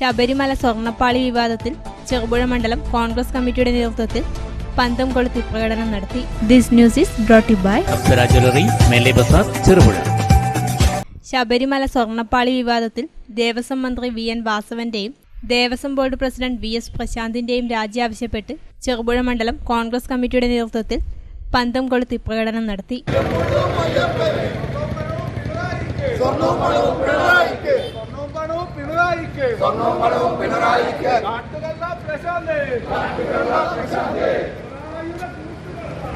ശബരിമല സ്വർണപ്പാളി വിവാദത്തിൽ ചെറുപുഴ മണ്ഡലം കോൺഗ്രസ് കമ്മിറ്റിയുടെ നേതൃത്വത്തിൽ പന്തം കൊളുത്തി പ്രകടനം നടത്തി. This news is brought by Cherupuzha. Sabarimala സ്വർണപ്പാളി വിവാദത്തിൽ ദേവസ്വം മന്ത്രി V N വാസവന്റെയും Devaswom board president V S പ്രശാന്തിന്റെയും രാജി ആവശ്യപ്പെട്ട് ചെറുപുഴ മണ്ഡലം കോൺഗ്രസ് കമ്മിറ്റിയുടെ നേതൃത്വത്തിൽ പന്തം കൊളുത്തി പ്രകടനം നടത്തി. സ്വർണവും പണവും പിണറായിക്ക് സ്വർണവും പണവും പിണറായിക്ക്. നാട്ടുകല്ല പ്രശാന്ത്. നാട്ടുകല്ല പ്രശാന്ത്.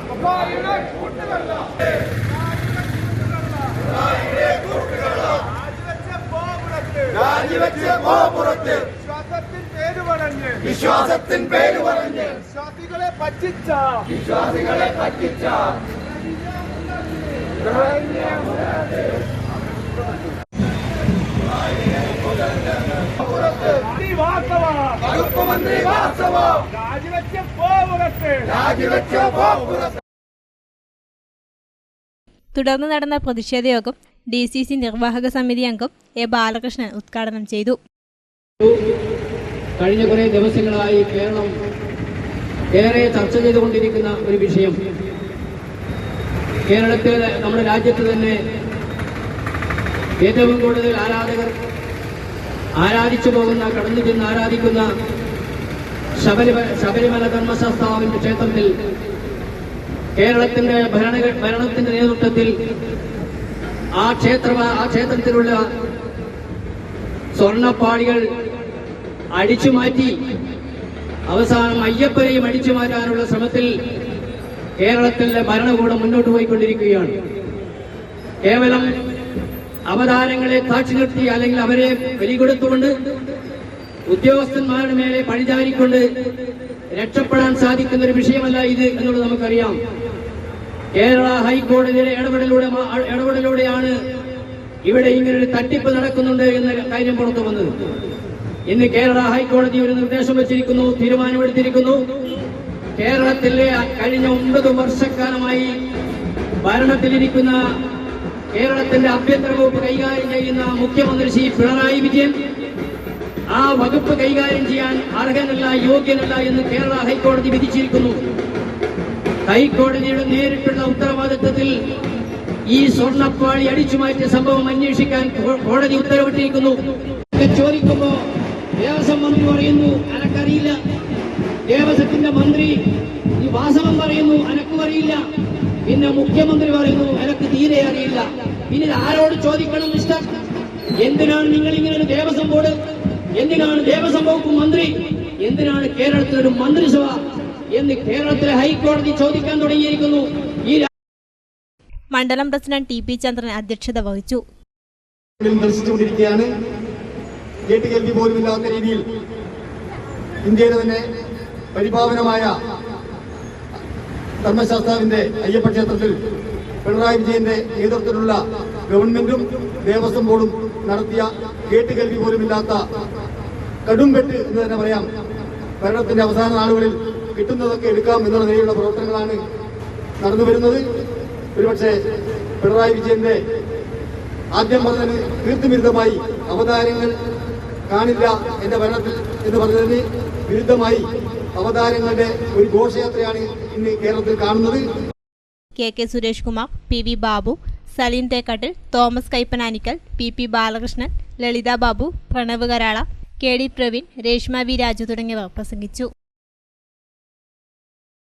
പിണറായിയുടെ കൂട്ടുകല്ല രാജിവെച്ച ഗോപുരത്ത് വിശ്വാസത്തിൻ പേര് പറഞ്ഞ് വിശ്വാസത്തിൻ പേര് പറഞ്ഞ് വിശ്വാസികളെ പറ്റിച്ച. വിശ്വാസികളെ പറ്റിച്ച വകുപ്പ് മന്ത്രി വാസവ രാജിവെച്ച രാജിവെച്ച തുടർന്ന് നടന്ന പ്രതിഷേധ യോഗം ഡി സി സി നിർവാഹക സമിതി അംഗം എ ബാലകൃഷ്ണൻ ഉദ്ഘാടനം ചെയ്തു. കഴിഞ്ഞ കുറേ ദിവസങ്ങളായി കേരളം ഏറെ ചർച്ച ചെയ്തുകൊണ്ടിരിക്കുന്ന ഒരു വിഷയം. കേരളത്തിൽ നമ്മുടെ രാജ്യത്ത് തന്നെ ഏറ്റവും കൂടുതൽ ആരാധകർ ആരാധിച്ചു പോകുന്ന കടന്നു ചെന്ന് ആരാധിക്കുന്ന ശബരിമല ശബരിമല ധർമ്മശാസ്താവിന്റെ ക്ഷേത്രത്തിൽ കേരളത്തിന്റെ ഭരണ ഭരണത്തിന്റെ നേതൃത്വത്തിൽ ആ ക്ഷേത്ര ആ ക്ഷേത്രത്തിലുള്ള സ്വർണപ്പാടികൾ അടിച്ചു മാറ്റി അവസാനം അയ്യപ്പനെയും അടിച്ചു മാറ്റാനുള്ള ശ്രമത്തിൽ കേരളത്തിലെ ഭരണകൂടം മുന്നോട്ട് പോയിക്കൊണ്ടിരിക്കുകയാണ്. കേവലം അവതാരങ്ങളെ താഴ്ച നിർത്തി അല്ലെങ്കിൽ അവരെ ബലികൊടുത്തുകൊണ്ട് ഉദ്യോഗസ്ഥന്മാരുടെ മേലെ പഴിചാരിക്കൊണ്ട് രക്ഷപ്പെടാൻ സാധിക്കുന്ന ഒരു വിഷയമല്ല ഇത് എന്നുള്ളത് നമുക്കറിയാം. കേരള ഹൈക്കോടതിയുടെ ഇടപെടലൂടെ ഇടപെടലൂടെയാണ് ഇവിടെ ഇങ്ങനൊരു തട്ടിപ്പ് നടക്കുന്നുണ്ട് എന്ന കാര്യം പുറത്തു വന്നത്. ഇന്ന് കേരള ഹൈക്കോടതി ഒരു നിർദ്ദേശം വെച്ചിരിക്കുന്നു തീരുമാനമെടുത്തിരിക്കുന്നു. കേരളത്തിലെ കഴിഞ്ഞ ഒമ്പത് വർഷക്കാലമായി ഭരണത്തിലിരിക്കുന്ന കേരളത്തിന്റെ ആഭ്യന്തര വകുപ്പ് കൈകാര്യം ചെയ്യുന്ന മുഖ്യമന്ത്രി ശ്രീ പിണറായി വിജയൻ ആ വകുപ്പ് കൈകാര്യം ചെയ്യാൻ അർഹനല്ല യോഗ്യനല്ല എന്ന് കേരള ഹൈക്കോടതി വിധിച്ചിരിക്കുന്നു. ഹൈക്കോടതിയുടെ നേരിട്ടുള്ള ഉത്തരവാദിത്വത്തിൽ ഈ സ്വർണപ്പാളി അടിച്ചുമാറ്റിയ സംഭവം അന്വേഷിക്കാൻ കോടതി ഉത്തരവിട്ടിരിക്കുന്നു. ചോദിക്കുമ്പോ ദേവസ്വം മന്ത്രി പറയുന്നു അനക്കറിയില്ല. ദേവസ്വത്തിന്റെ മന്ത്രി ഈ വാസവം പറയുന്നു അനക്കും അറിയില്ല. പിന്നെ മുഖ്യമന്ത്രി പറയുന്നു എനക്ക് തീരെ അറിയില്ല. പിന്നെ ആരോട് ചോദിക്കണം മിസ്റ്റർ? എന്തിനാണ് നിങ്ങൾ ഇങ്ങനെ ഒരു ദേവസ്വം ബോർഡ് എന്തിനാണ് ദേവസ്വം വകുപ്പ് മന്ത്രി? എന്തിനാണ് കേരളത്തിൽ ഒരു മന്ത്രിസഭ? എന്ന് കേരളത്തിലെ ഹൈക്കോടതി ചോദിക്കാൻ തുടങ്ങിയിരിക്കുന്നു. ഈ മണ്ഡലം പ്രസിഡന്റ് ടി പി ചന്ദ്രൻ അധ്യക്ഷത വഹിച്ചു. ദർശിച്ചുകൊണ്ടിരിക്കുകയാണ് കേട്ട് കേൾവി പോലുമില്ലാത്ത രീതിയിൽ ഇന്ത്യയിലെ തന്നെ പരിപാവനമായ ധർമ്മശാസ്താവിന്റെ അയ്യപ്പ ക്ഷേത്രത്തിൽ പിണറായി വിജയന്റെ നേതൃത്വത്തിലുള്ള ഗവൺമെന്റും ദേവസ്വം ബോർഡും നടത്തിയ കേട്ടുകേൾവി പോലുമില്ലാത്ത കടുംപെട്ട് എന്ന് തന്നെ പറയാം. ഭരണത്തിന്റെ അവസാന നാളുകളിൽ കിട്ടുന്നതൊക്കെ എടുക്കാം എന്നുള്ള നിലയിലുള്ള പ്രവർത്തനങ്ങളാണ് നടന്നു വരുന്നത്. ഒരുപക്ഷെ പിണറായി വിജയന്റെ ആദ്യം പറഞ്ഞതിന് തീർത്തും വിരുദ്ധമായി അവതാരങ്ങൾ കാണില്ല എന്റെ ഭരണത്തിൽ എന്ന് പറഞ്ഞതിന് വിരുദ്ധമായി അവതാരങ്ങളുടെ ഒരു ഘോഷയാത്രയാണ് ഇന്ന് കേരളത്തിൽ കാണുന്നത്. K K Suresh Kumar P V Babu Saleem Thekkattil Thomas Kaippanaanikkal P P Balakrishnan Lalitha Babu Pranav Karala K D Praveen Reshma V Raju തുടങ്ങിയവർ പ്രസംഗിച്ചു.